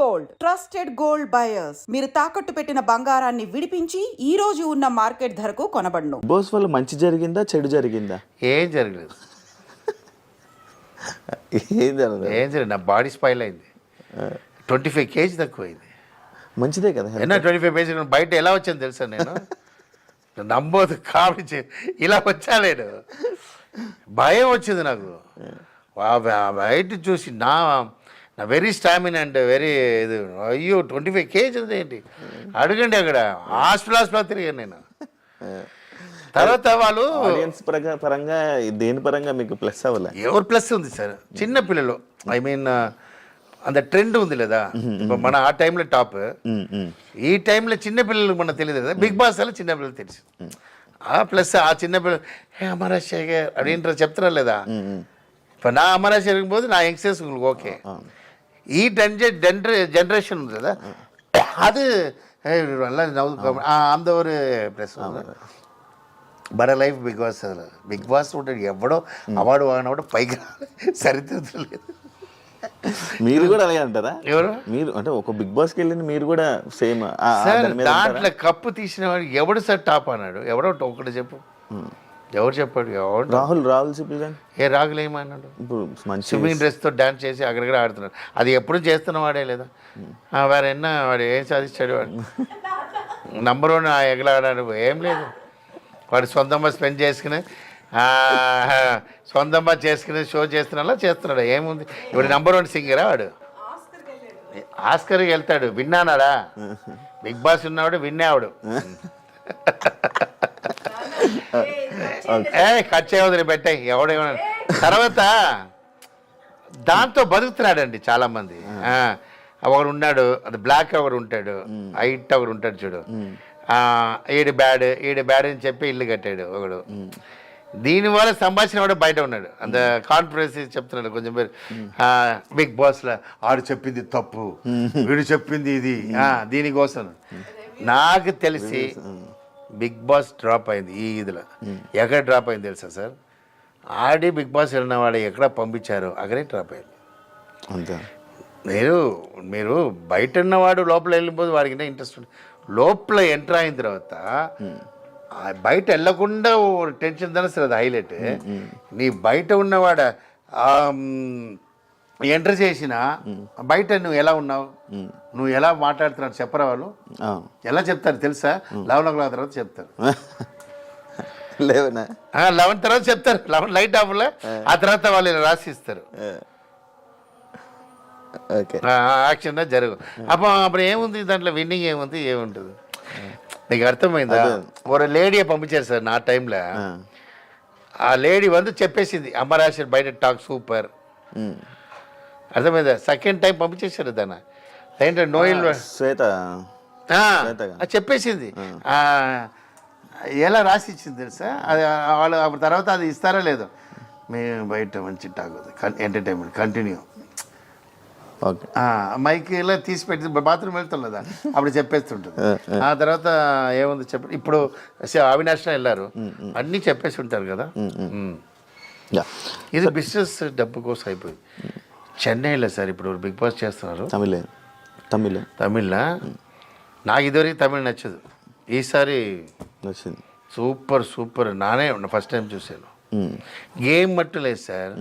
Gold trusted gold buyers మీరు తాకట్టు పెట్టిన బంగారాన్ని విడిపించి ఈ రోజు ఉన్న మార్కెట్ ధరకు కొనబడును. బోస్ వల్ల మంచి జరిగిందా చెడు జరిగిందా? ఏం జరగలేదు. ఏం జరగదు ఏం జరగదు నా బాడీ స్పైల్ అయింది. ట్వంటీ ఫైవ్ కేజీ తక్కువైంది. మంచిదే కదా ట్వంటీ ఫైవ్ కేజీ బయట ఎలా వచ్చాను తెలుసా నేను? నమ్మోదు చే ఇలా వచ్చా నేను. భయం వచ్చింది నాకు. బయట చూసి నా నా వెరీ స్టామినా అంటే వెరీ ఇది అయ్యో ట్వంటీ ఫైవ్ కేజీ ఏంటి? అడగండి అక్కడ హాస్పిటల్ హాస్పిటల్ తిరిగాను నేను. తర్వాత వాళ్ళు ఆడియన్స్ పరంగా దేని పరంగా మీకు ప్లస్ అవ్వాలి? ఎవరు ప్లస్ ఉంది సార్ చిన్న పిల్లలు. ఐ మీన్ అంత ట్రెండ్ ఉంది లేదా? మన ఆ టైంలో టాప్ ఈ టైంలో చిన్న పిల్లలు మన తెలియదు కదా? బిగ్ బాస్ అలా చిన్న పిల్లలు తెలుసు. ఆ ప్లస్ ఆ చిన్న పిల్లలు హే అమరాశేఖర్ అడిగింటారు చెప్తారా లేదా ఇప్పుడు నా అమరాశేఖర్ పోతే నా యంగ్స్టర్స్ ఓకే. ఈ జనరే జనరేషన్ ఉంది కదా அது ஏய், நல்லா நவுது அந்த ஒரு ப்ளஸ் బర లైఫ్ బిగ్ బాస్ అసలు బిగ్ బాస్ ఉంటాడు ఎవడో అవార్డు వాడినప్పుడు పైకి సరిదిద్దు లేదు మీరు కూడా అలాగే అంటారా ఎవరు మీరు అంటే ఒక బిగ్ బాస్కి వెళ్ళింది మీరు కూడా సేమ్ సార్ దాంట్లో కప్పు తీసిన వాడు ఎవడు సార్ టాప్ అన్నాడు ఎవడో ఒకటి చెప్పు ఎవరు చెప్పాడు? ఎవడు రాహుల్ రాహుల్ ఏ రాగులేమన్నాడు ఇప్పుడు మంచి స్విమ్మింగ్ డ్రెస్తో డాన్స్ చేసి అక్కడక్కడ ఆడుతున్నాడు. అది ఎప్పుడు చేస్తున్న వాడే లేదా? ఆ, వాడు ఏం సాధించాడు వాడు? నంబర్ వన్ ఎగలాడాడు ఏం లేదు. వాడు సొంతంగా స్పెండ్ చేసుకుని సొంతంగా చేసుకుని షో చేస్తున్నా చేస్తున్నాడు. ఏముంది? ఇప్పుడు నంబర్ వన్ సింగరా వాడు? ఆస్కర్కి వెళ్తాడు. విన్నానాడా? బిగ్ బాస్ ఉన్నవాడు విన్నావాడు కట్ చేయవద్దు పెట్టాయి ఎవడేమో తర్వాత దాంతో బతుకుతున్నాడండి చాలా మంది ఆ, ఒకడు ఉన్నాడు అది బ్లాక్ ఒకడు ఉంటాడు హైట్ ఒకడు ఉంటాడు చూడు. ఆ, ఈడు బ్యాడ్ ఈడు బ్యాడ్ అని చెప్పి ఇల్లు కట్టాడు ఒకడు. దీనివల్ల సంభాషణ కూడా బయట ఉన్నాడు. అంత కాన్ఫిడెన్స్ చెప్తున్నాడు కొంచెం పేరు. బిగ్ బాస్లో ఆడు చెప్పింది తప్పు వీడు చెప్పింది ఇది. ఆ, దీనికోసం. నాకు తెలిసి బిగ్ బాస్ డ్రాప్ అయింది ఈ ఇదిలో. ఎక్కడ డ్రాప్ అయింది తెలుసా సార్? ఆడి బిగ్ బాస్ వెళ్ళిన వాడు ఎక్కడ పంపించారో? అక్కడే డ్రాప్ అయింది. అంతే. మీరు మీరు బయట ఉన్నవాడు లోపల వెళ్ళిపోతే వాడికి ఇంట్రెస్ట్ ఉంది. లోపల ఎంటర్ అయిన తర్వాత బయట వెళ్ళకుండా టెన్షన్ దాని అది హైలైట్ నీ బయట ఉన్నవాడ ఎంటర్ చేసిన బయట నువ్వు ఎలా ఉన్నావు? నువ్వు ఎలా మాట్లాడుతున్నావు? చెప్పరా వాళ్ళు. ఎలా చెప్తారు తెలుసా? లెవెన్ ఓ క్లాక్ తర్వాత చెప్తారు. లేవనా? లెవెన్ తర్వాత చెప్తారు. లెవెన్ లైట్ ఆఫ్లో ఆ. తర్వాత వాళ్ళు రాసిస్తారు. ఓకే. యాక్షన్ జరుగు. అప్పుడు అప్పుడు ఏముంది? దాంట్లో విన్నింగ్ ఏముంది? ఏముంటుంది నీకు అర్థమైందా? ఒక లేడీയെ పంపించారు సార్ నా టైంలో ఆ. లేడీ వందు చెప్పేసింది. అమరాశ్వర్ బయట టాక్ సూపర్. అర్థమైందా? సెకండ్ టైం పంపించేశారు దాన్ని. ఏంటంటే నోయిల్ శ్వేత. చెప్పేసింది. ఎలా రాసి ఇచ్చింది తెలుసా? అది వాళ్ళు తర్వాత అది ఇస్తారా లేదో. మేము బయట మంచి talk entertainment continue okay. Mike ఇలా తీసి పెట్టి బాత్రూమ్ వెళ్తాం కదా. అప్పుడు చెప్పేస్తుంటుంది. ఆ తర్వాత ఏముంది చెప్ప. ఇప్పుడు అవినాష్ వెళ్ళారు. అన్నీ చెప్పేసి ఉంటారు కదా. ఇది బిజినెస్ డబ్బు కోసం అయిపోయింది. చెన్నైలో సార్ ఇప్పుడు బిగ్ బాస్ చేస్తున్నారు. తమిళే. తమిళే. తమిళ్ళో నాకు ఇదివరకు తమిళ్ నచ్చదు. ఈసారి వచ్చింది సూపర్ సూపర్. నానే ఫస్ట్ టైం చూశాను. గేమ్ మట్టు లేదు సార్.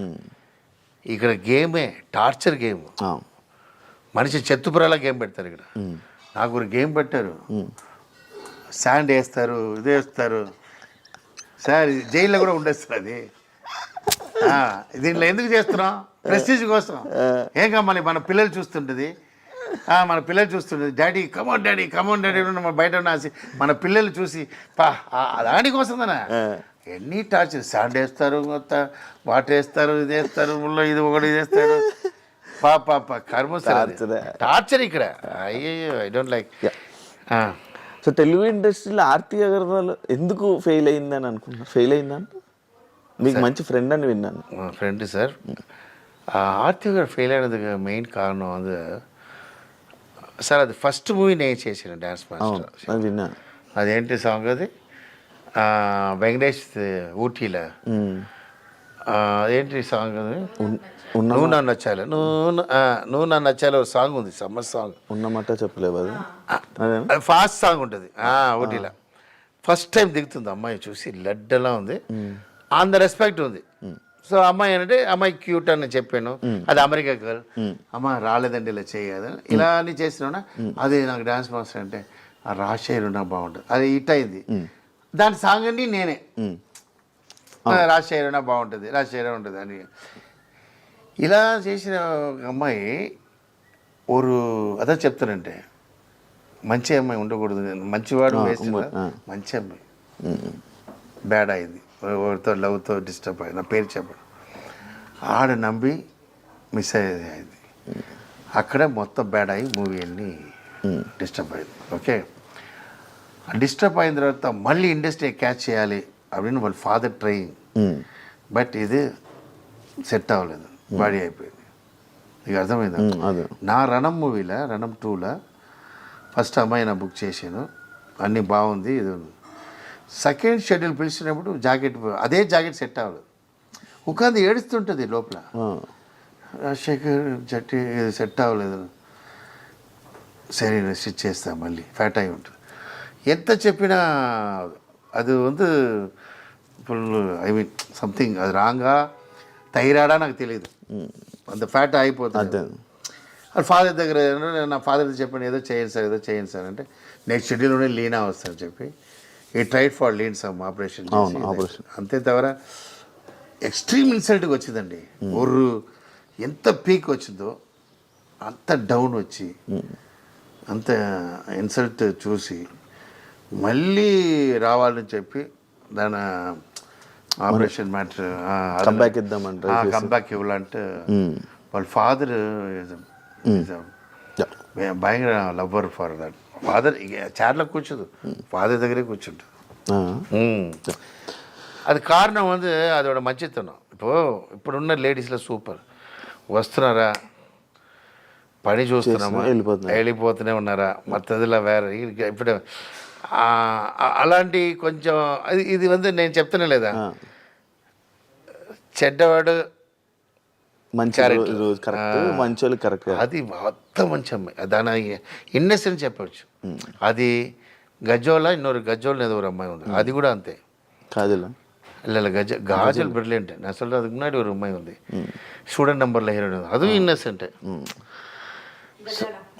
ఇక్కడ గేమే టార్చర్ గేమ్. మనిషి చెత్తుపురాల గేమ్ పెడతారు ఇక్కడ. నాకు ఒక గేమ్ పెట్టారు. శాండ్ వేస్తారు ఇది వేస్తారు. సార్ జైల్లో కూడా ఉండేస్తారు అది. దీంట్లో ఎందుకు చేస్తున్నాం? ప్రెస్టీజ్ కోసం. ఏం కావాలి మన పిల్లలు చూస్తుంటుంది. మన పిల్లలు చూస్తుంటుంది. Daddy come on daddy come on daddy మన బయట ఉన్న ఆశ- మన పిల్లలు చూసి పా ఆ, దానికోసమేనా ఎన్ని టార్చర్ శాండ్ వేస్తారు మొత్తం వాటర్ వేస్తారు ఇది వేస్తారు ముళ్ళో ఇది ఒకటి ఇది వేస్తారు. పా పా పా కర్మ. టార్చర్ ఇక్కడ. అయ్యో I don't like so Telugu ఇండస్ట్రీలో ఆర్తి అగర్వాల్ ఎందుకు ఫెయిల్ అయిందని అనుకున్నా ఫెయిల్ అయిందని మీకు మంచి ఫ్రెండ్ అని విన్నాను. Friend sir. ఆర్తి ఫెయిల్ అయినది మెయిన్ కారణం అది సార్ అది ఫస్ట్ మూవీ నేను చేసిన డ్యాన్స్ మాస్టర్ విన్నా అదేంటి సాంగ్ అది? వెంకటేష్ ఊటీలో. అదేంటి సాంగ్ అది? నువ్వు నన్ను నచ్చాలి. నువ్వు నువ్వు నచ్చాలి ఒక సాంగ్ ఉంది సమ్మర్ సాంగ్ ఉన్నమాట చెప్పలేవు అది. ఫాస్ట్ సాంగ్ ఉంటుంది. ఊటీలో. ఫస్ట్ టైం దిగుతుంది అమ్మాయి చూసి లడ్డలా ఉంది. ద రెస్పెక్ట్ ఉంది. సో అమ్మాయి అంటే అమ్మాయి క్యూట్ అని చెప్పాను. అది అమెరికా గర్ల్ అమ్మ రాలేదండి ఇలా చేయదు. ఇలా అని చేసినా అది నాకు డాన్స్ మాస్టర్ అంటే ఆ రాజశేఖర్ ఉన్నా బాగుంటుంది. అది హిట్ అయింది. దాని సాంగ్ అండి నేనే. రాజశేఖర్ ఉన్నా బాగుంటుంది రాజశేఖర్ ఉంటుంది అని. ఇలా చేసిన అమ్మాయి ఒక అదే చెప్తానంటే మంచి అమ్మాయి ఉండకూడదు. మంచివాడు వేసిన. మంచి అమ్మాయి. బ్యాడ్ అయింది. ఎవరితో లవ్తో డిస్టర్బ్ అయింది నా పేరు చెప్పడు ఆడ నమ్మి మిస్ అయ్యేది అయింది అక్కడ మొత్తం బ్యాడ్ అయ్యి మూవీ అన్ని డిస్టర్బ్ అయింది ఓకే డిస్టర్బ్ అయిన తర్వాత మళ్ళీ ఇండస్ట్రీ క్యాచ్ చేయాలి அப்படின்னு వాళ్ళ ఫాదర్ ట్రైయింగ్ ఉమ్. బట్ ఇది సెట్ అవ్వలేదు బాడీ అయిపోయింది ఇక అర్థమైందా ఉమ్, అదే నా రణం మూవీలో రణం టూలో ఫస్ట్ అమ్మాయి నా బుక్ చేశాను అన్నీ బాగుంది ఇది ఉంది సెకండ్ షెడ్యూల్ పిలిచినప్పుడు జాకెట్ అదే జాకెట్ సెట్ అవ్వలేదు ఉకాంది ఏడుస్తుంటుంది లోపల ఆ. రాజశేఖర్ జట్టి ఇది సెట్ అవ్వలేదు సరే నేను స్టిచ్ చేస్తా మళ్ళీ ఫ్యాట్ అయి ఉంటుంది ఎంత చెప్పినా అది வந்து ఫుల్ ఐ మీన్ సంథింగ్ అది రాంగా థైరాయిడా నాకు తెలియదు అంత ఫ్యాట్ అయిపోతుంది అదే అది ఫాదర్ దగ్గర ఏమన్నా నా ఫాదర్ చెప్పాను ఏదో చేయండి సార్ ఏదో చేయండి సార్ అంటే నెక్స్ట్ షెడ్యూల్లోనే లీనా వస్తాను చెప్పి ఈ tried for lean some operation అవును, operation. అంతే తవర ఎక్స్ట్రీమ్ ఇన్సల్ట్కి వచ్చిందండి ఒర్రు ఎంత పీక్ వచ్చిందో అంత డౌన్ వచ్చి అంత ఇన్సల్ట్ చూసి మళ్ళీ రావాలని చెప్పి దాని ఆపరేషన్ మ్యాటర్ try చేసి. కంబ్యాక్ ఇవ్వాలంటే ఉమ్. వాళ్ళ ఫాదర్. భయంకర లవ్వర్ ఫర్ దట్ ఫాదర్ చైర్లో కూర్చోదు ఫాదర్ దగ్గరే కూర్చుంటుంది ఆ. అది కారణం வந்து அதோட మంచితనం இப்போ ఇప్పుడున్న లేడీస్లో సూపర్ వస్తున్నారా పని చూస్తున్నామా చేస్తున్నా, వెళ్ళిపోతున్నా. వెళ్ళిపోతూనే ఉన్నారా మత్తదిలో వేరే ఇ- ఇప్పుడు ఆ, ఆ- అలాంటి కొంచెం అది ఇది வந்து నేను చెప్తానే లేదా ఆ. చెడ్డవాడు మంచి కరెక్ట్. కరెక్ట్ అది మొత్తం మంచి అమ్మాయి. దాని ఇన్నెసెన్స్ చెప్పవచ్చు అది గజోలా ఇన్నోరు గజోల్ ఏదో ఒక అమ్మాయి ఉంది. అది కూడా అంతే. కాజల్. గజ గాజల్ காஜல் பிரில்லியன்ட் நான் சொல்றது அதுக்கு முன்னாடி ஒரு உண்மை வந்து ஸ்டூடெண்ட் நம்பர்ல ஹீரோயின் அதுவும் இன்னசென்ட்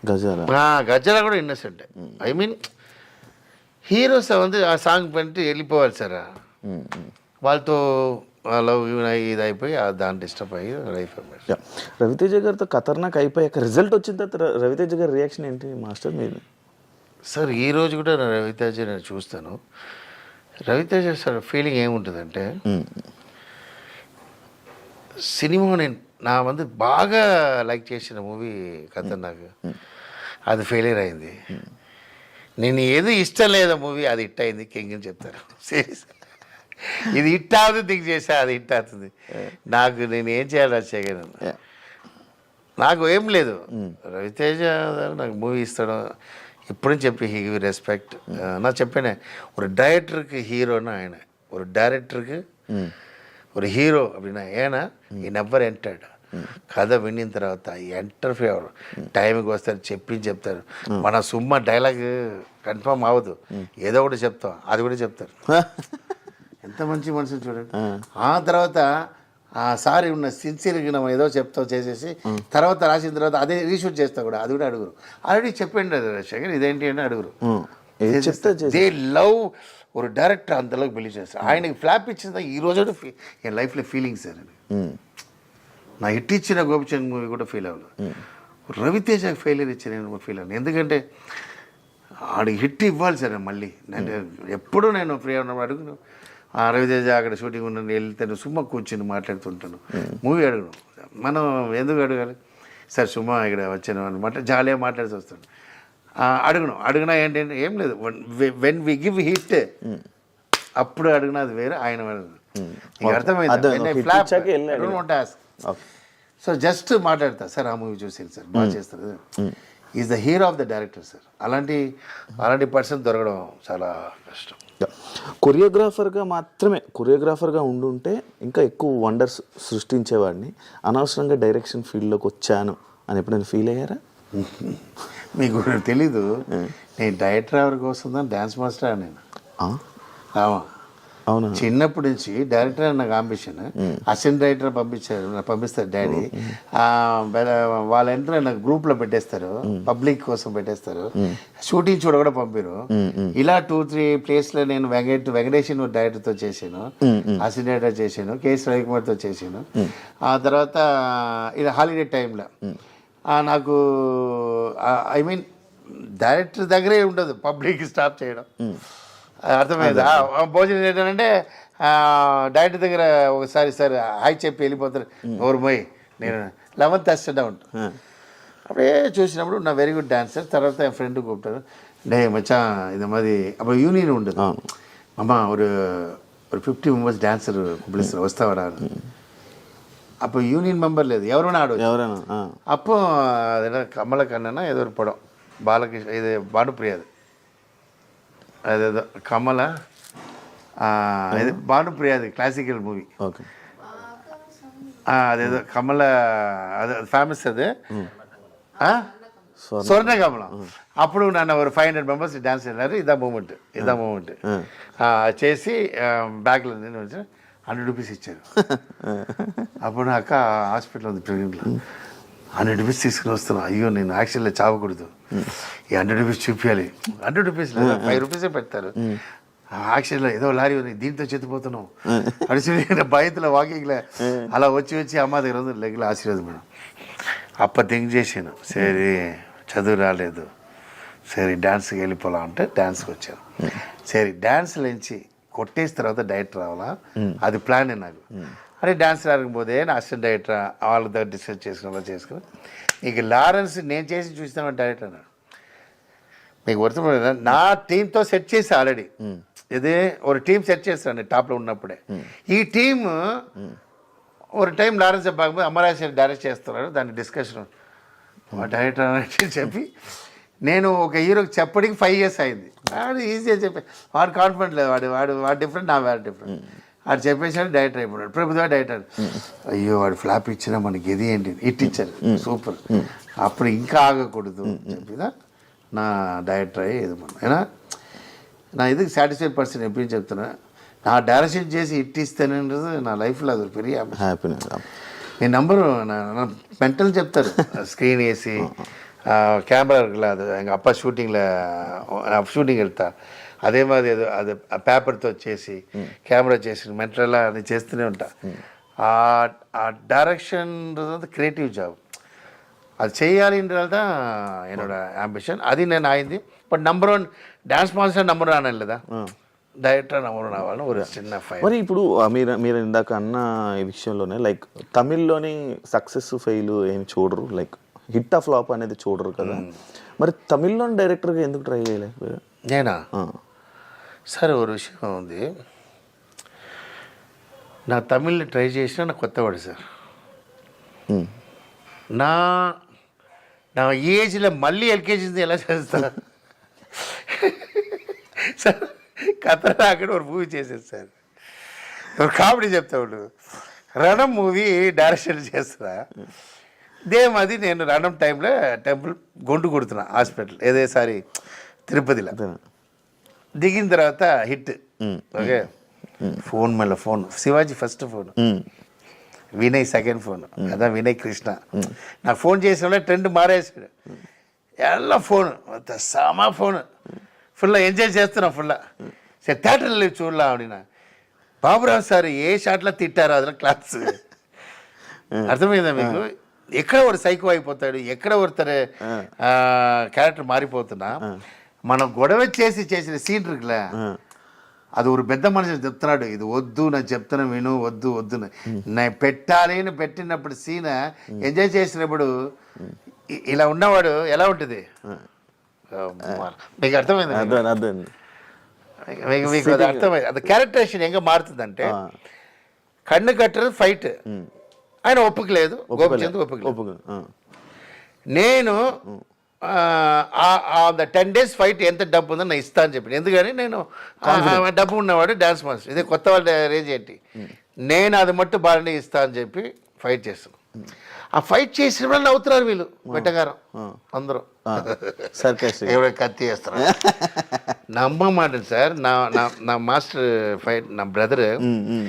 கஜாலா ஆ கஜாலா கூட இன்னசென்ட் ஐ மீன் హీరోస్ వంద ఆ సాంగ్ పంటే వెళ్ళిపోవాలి సార్. వాళ్ళతో అలా ఇది అయిపోయి దాని డిస్టర్బ్ అయ్యి లైఫ్ రవితేజ గారితో ఖతర్నాక్ అయిపోయాక రిజల్ట్ వచ్చిన తర్వాత రవితేజ గారి రియాక్షన్ ఏంటి మాస్టర్ మీరు సార్ ఈ రోజు కూడా నేను రవితేజ నేను చూస్తాను. రవితేజ సార్ ఫీలింగ్ ఏముంటుందంటే సినిమా నేను నా వంద బాగా లైక్ చేసిన మూవీ ఖతర్నాక్. అది ఫెయిలియర్ అయింది. నేను ఏది ఇష్టం లేదా మూవీ అది హిట్ అయింది కింగ్ అని చెప్తారు. సీరియస్ ఇది హిట్ అవుతుంది థింక్ చేసా అది హిట్ అవుతుంది నాకు నేను ఏం చేయాలి అది చేయగలను Yeah. నాకు ఏం లేదు రవితేజ నాకు మూవీ ఇస్తాడు ఇప్పుడు చెప్పి హీ గివ్ రెస్పెక్ట్ நான் చెప్పానే ஒரு டைரக்டருக்கு ஹீரோனா ఆయన ஒரு டைரக்டருக்கு ஒரு హీరో அப்படின்னா ఏనా ఈ నెవర్ ఎంటర్డ్ కథ వినిన తర్వాత ఎంటర్ ఫేవర్ టైంకి వస్తారు చెప్పి చెప్తారు మన సుమ్మ డైలాగ్ కన్ఫర్మ్ అవ్వదు ఏదో ఒకటి చెప్తాం అది కూడా చెప్తారు ఎంత మంచి మనుషులు చూడండి. ఆ. తర్వాత ఆ సారి ఉన్న సిన్సియర్గా మనం ఏదో చెప్తాం చేసేసి తర్వాత రాసిన తర్వాత అదే రీషూట్ చేస్తా కూడా అది కూడా అడుగురు. ఆల్రెడీ చెప్పండి రాజశేఖర్ ఇదేంటి అని అడుగురు. దే లవ్ ఒక డైరెక్టర్ అంతలోకి బిలీవ్ చేస్తారు. ఆయనకి ఫ్లాప్ ఇచ్చిన ఈ రోజు ఈ లైఫ్లో ఫీలింగ్స్ సార్. నా హిట్ ఇచ్చిన గోపిచంద్ మూవీ కూడా ఫీల్ అవ్వలేదు. రవితేజ ఫెయిలియర్ ఇచ్చిన నేను ఫీల్ అవ్వను ఎందుకంటే ఆడికి హిట్ ఇవ్వాలి సార్ మళ్ళీ. నేను ఎప్పుడు నేను ఫ్రీ ఉన్నప్పుడు అడుగును. ఆ రవితేజ అక్కడ షూటింగ్ ఉన్న వెళ్తే నువ్వు సుమ్మ కూర్చుని మాట్లాడుతుంటాను. మూవీ అడుగును. మనం ఎందుకు అడగాలి? సార్ సుమ్మ ఇక్కడ వచ్చాను అనమాట జాలీగా మాట్లాడుతూ వస్తాను అడుగును. అడుగునా ఏంటంటే ఏం లేదు. వెన్ వి గివ్ హిట్ అప్పుడు అడిగినా అది వేరే ఆయన అర్థమైంది. సో జస్ట్ మాట్లాడతా. సార్ ఆ మూవీ చూసేది సార్. బాగా చేస్తారు. Is the hero of the director sir. అలాంటి అలాంటి పర్సన్ దొరకడం చాలా కష్టం. కొరియోగ్రాఫర్గా మాత్రమే కొరియోగ్రాఫర్గా ఉండుంటే ఇంకా ఎక్కువ వండర్స్ సృష్టించేవాడిని. అనవసరంగా డైరెక్షన్ ఫీల్డ్లోకి వచ్చాను అని ఎప్పుడైనా ఫీల్ అయ్యారా? మీకు తెలీదు. నేను డైరెక్టర్ ఎవరి కోసం డ్యాన్స్ మాస్టర్ నేను. అవును? చిన్నప్పటి నుంచి డైరెక్టర్ నాకు అంబిషన్ అసిస్టెంట్ డైరెక్టర్ పంపించారు నాకు పంపిస్తారు డాడీ వాళ్ళ ఇంట్లో నాకు గ్రూప్లో పెట్టేస్తారు పబ్లిక్ కోసం పెట్టేస్తారు. షూటింగ్ చూడ కూడా పంపారు. ఇలా టూ త్రీ ప్లేస్లో నేను వెంకట వెంకటేశ్వర డైరెక్టర్తో చేశాను. అసిస్టెంట్ డైరెక్టర్ చేశాను కేఎస్ రవికుమార్తో చేశాను. ఆ తర్వాత ఇలా హాలిడే టైంలో నాకు ఐ మీన్ డైరెక్టర్ దగ్గరే ఉండదు పబ్లిక్ స్టాప్ చేయడం. అర్థమైంది భోజనం ఏంటంటే డైరెక్టర్ దగ్గర ఒకసారి సార్ హాయ్ చెప్పి వెళ్ళిపోతారు ఎవరు పోయి నేను లెవెన్త్ అసిస్టెంట్ ఉంటాను அப்படியே చూసినప్పుడు నా వెరీ గుడ్ డాన్సర్ తర్వాత என் ஃப்ரெண்டு கூப்பிட்டாரு டேய் மச்சான் இந்த மாதிரி அப்போ யூனியன் உண்டு அம்மா ஒரு ஒரு ఫిఫ్టీ మెంబర్స్ డాన్సర్ పిలుస్తారు వస్తావరా అని. அப்போ యూనియన్ మెంబర్ లేదు ఎవరైనా ఆడవచ్చు ఎవరైనా ఆ. அப்போ அது என்ன கமலக்கண்ணனா ஏதோ ஒரு படம் பாலகிருஷ்ண இது பானுப்பிரியாது அது ஏதோ கமலா ஆ, இது பானுப்பிரியாது கிளாசிக்கல் மூவி ఓకే அது ஏதோ கமல அது ஃபேமஸ் அது ఆ? స్వర్ణ కమలం అప్పుడు నన్ను ఒక ఫైవ్ హండ్రెడ్ మెంబర్స్ డాన్స్ వెళ్ళారు ఇదా మూమెంట్ ఇదా మూమెంట్ చేసి బ్యాగ్లో నేను వచ్చి హండ్రెడ్ రూపీస్ ఇచ్చారు అప్పుడు నా అక్క హాస్పిటల్ ఉంది ప్రెగ్నెంట్లో హండ్రెడ్ రూపీస్ తీసుకుని వస్తున్నా. అయ్యో నేను యాక్చువల్లీ చావకూడదు. ఈ హండ్రెడ్ రూపీస్ చూపించాలి హండ్రెడ్ రూపీస్ లేదా ఫైవ్ రూపీసే పెడతారు. యాక్చువల్గా ఏదో లారీ ఉంది. దీంతో చెత్తిపోతున్నాం అడిచి భయంతో వాకింగ్లో అలా వచ్చి వచ్చి అమ్మ దగ్గర ఉంది. లెగ్లో ఆశీర్వాదం మేడం. అప్ప థింక్ చేసాను సరే చదువు రాలేదు. సరే డ్యాన్స్కి వెళ్ళిపోలా అంటే డ్యాన్స్కి వచ్చాను. సరే డ్యాన్స్ నుంచి కొట్టేసిన తర్వాత డైరెక్ట్ రావాలా? అది ప్లాన్ నాకు అరే డ్యాన్స్ రాకపోతే నా అసిస్టెంట్ డైరెక్టర్ వాళ్ళ దగ్గర డిస్కస్ చేసుకుని అలా చేసుకుని ఇక లారెన్స్ నేను చేసి చూస్తాను డైరెక్టర్ అన్నాడు. మీకు వర్తపడ నా టీంతో సెట్ చేసి ఆల్రెడీ. ఇది ఒక టీం సెట్ చేస్తాను టాప్లో ఉన్నప్పుడే. ఈ టీమ్ ఒక టైం లారెన్స్ బాగుపోయి అమరాశ్వరి డైరెక్ట్ చేస్తున్నారు దాని డిస్కషన్ డైరెక్టర్ అని చెప్పి నేను ఒక హీరోకి చెప్పడానికి ఫైవ్ ఇయర్స్ అయింది. వాడు ఈజీగా చెప్పి వాడు కాన్ఫిడెంట్ లేదు వాడు వాడు వాడు డిఫరెంట్ నా వాడు డిఫరెంట్ వాడు చెప్పేసాడు డైరెక్టర్ అయిపోయాడు ప్రభుత్వ డైరెక్టర్ అయ్యో వాడు ఫ్లాప్ ఇచ్చినా మనకి ఇది ఏంటి ఇట్ ఇచ్చారు సూపర్ అప్పుడు ఇంకా ఆగకూడదు చెప్పిదా నా డైరెక్టర్ అయ్యి ఇది మనం ఏనా నా ఇది సాటిస్ఫైడ్ పర్సన్ ఎప్పుడు చెప్తున్నా నా డైరెక్షన్ చేసి ఇట్ ఇస్తానన్నది నా లైఫ్లో అది పెరిగి హ్యాపీనెస్ என் நம்பர் நான் மென்டல் చెప్తారు స్క్రీన్ వేసి కెమెరా இருக்குல்ல அது எங்கள் அப்பா షూటింగ్లో షూటింగ్ వెళ్తా అదే మాది ఏదో అది ఆ పేపర్తో చేసి కెమెరా చేసి మెంటల్లా అది చేస్తూనే ఉంటా. ఆ డైరెక్షన్ క్రియేటివ్ జాబ్. అది చేయాలి తర్వాత என்னோட ஆம்பிஷன் అది నేను ஆயிருந்து but number one dance master number రాను లేదా? డైరెక్టర్ నంబర్ అవ్వాలి ఒక చిన్న ఫైల్ మరి ఇప్పుడు మీరు మీరు ఇందాక అన్న ఈ విషయంలోనే లైక్ తమిళ్ళోని సక్సెస్ ఫెయిల్ ఏం చూడరు. లైక్ హిట్ ఆ ఫ్లాప్ అనేది చూడరు కదా. మరి తమిళ్ళోని డైరెక్టర్గా ఎందుకు ట్రై చేయలేదు నేనా? సార్ ఒక విషయం ఉంది. నా తమిళ్ ట్రై చేసిన నా కొత్తవాడు సార్. నా నా ఏజ్లో మళ్ళీ ఎల్కేజీ ఎలా చేస్తా? సార్ కథ అక్కడ ఒక మూవీ చేసేది సార్. ఒక కామెడీ చెప్తాడు రణం మూవీ డైరెక్షన్ చేస్తున్నా. ఇదేమది నేను రణం టైంలో టెంపుల్ గొంటు కొడుతున్నా హాస్పిటల్ ఏదేసారి తిరుపతిలో. అదేనా? దిగిన తర్వాత హిట్ ఓకే ఫోన్ మళ్ళీ ఫోన్ శివాజీ ఫస్ట్ ఫోన్ ఉమ్. వినయ్ సెకండ్ ఫోన్ అదా వినయ్ కృష్ణ నాకు ఫోన్ చేసిన ట్రెండ్ మారేసాడు ఎలా ఫోన్ సామా ఫోన్ ఫుల్ ఎంజాయ్ చేస్తున్నాం ఫుల్ సరే థియేటర్లో లేవు చూడలా ఆవిడ బాబురావు సార్ ఏ షాట్లో తిట్టారో అదిలో క్లాస్ అర్థమైందా మీకు ఎక్కడ ఒక సైకో అయిపోతాడు ఎక్కడ ఒకతర క్యారెక్టర్ మారిపోతున్నా మనం గొడవ చేసి చేసిన సీన్ இருக்குல்ல అది ఒక పెద్ద మనిషి చెప్తున్నాడు ఇది వద్దు నేను చెప్తున్నా విను వద్దు వద్దు అని. నేను పెట్టాలి అని పెట్టినప్పుడు సీన్ ఎంజాయ్ చేసినప్పుడు ఇ- ఇలా ఉన్నవాడు ఎలా ఉంటుంది అమ్మా. మీకు అర్థమైంది అదే అదే మీకు మీకు అది అర్థమైంది అది క్యారెక్టరేషన్ ఎంగ మారుతుందంటే కన్ను కట్టరు ఫైట్ ఆయన ఒప్పుకోలేదు గోపిచంద్ ఒప్పుకోలేదు ఒప్పుకో ఆ. నేను ద టెన్ డేస్ ఫైట్ ఎంత డబ్బు ఉందో నేను ఇస్తా అని చెప్పి ఎందుకని నేను డబ్బు ఉన్నవాడు డాన్స్ మాస్టర్ ఇదే కొత్త వాళ్ళ రేంజ్ ఏంటి? నేను అది మట్టు బాగానే ఇస్తా అని చెప్పి ఫైట్ చేస్తాను ఆ ఫైట్ చేసిన వాళ్ళు నవ్వుతున్నారు వీళ్ళు వెట్టగారం అందరూ. సర్కస్ ఎవడో కత్తి చేస్తారు నమ్మమాట సార్ నా నా మాస్టర్ ఫైట్ నా బ్రదర్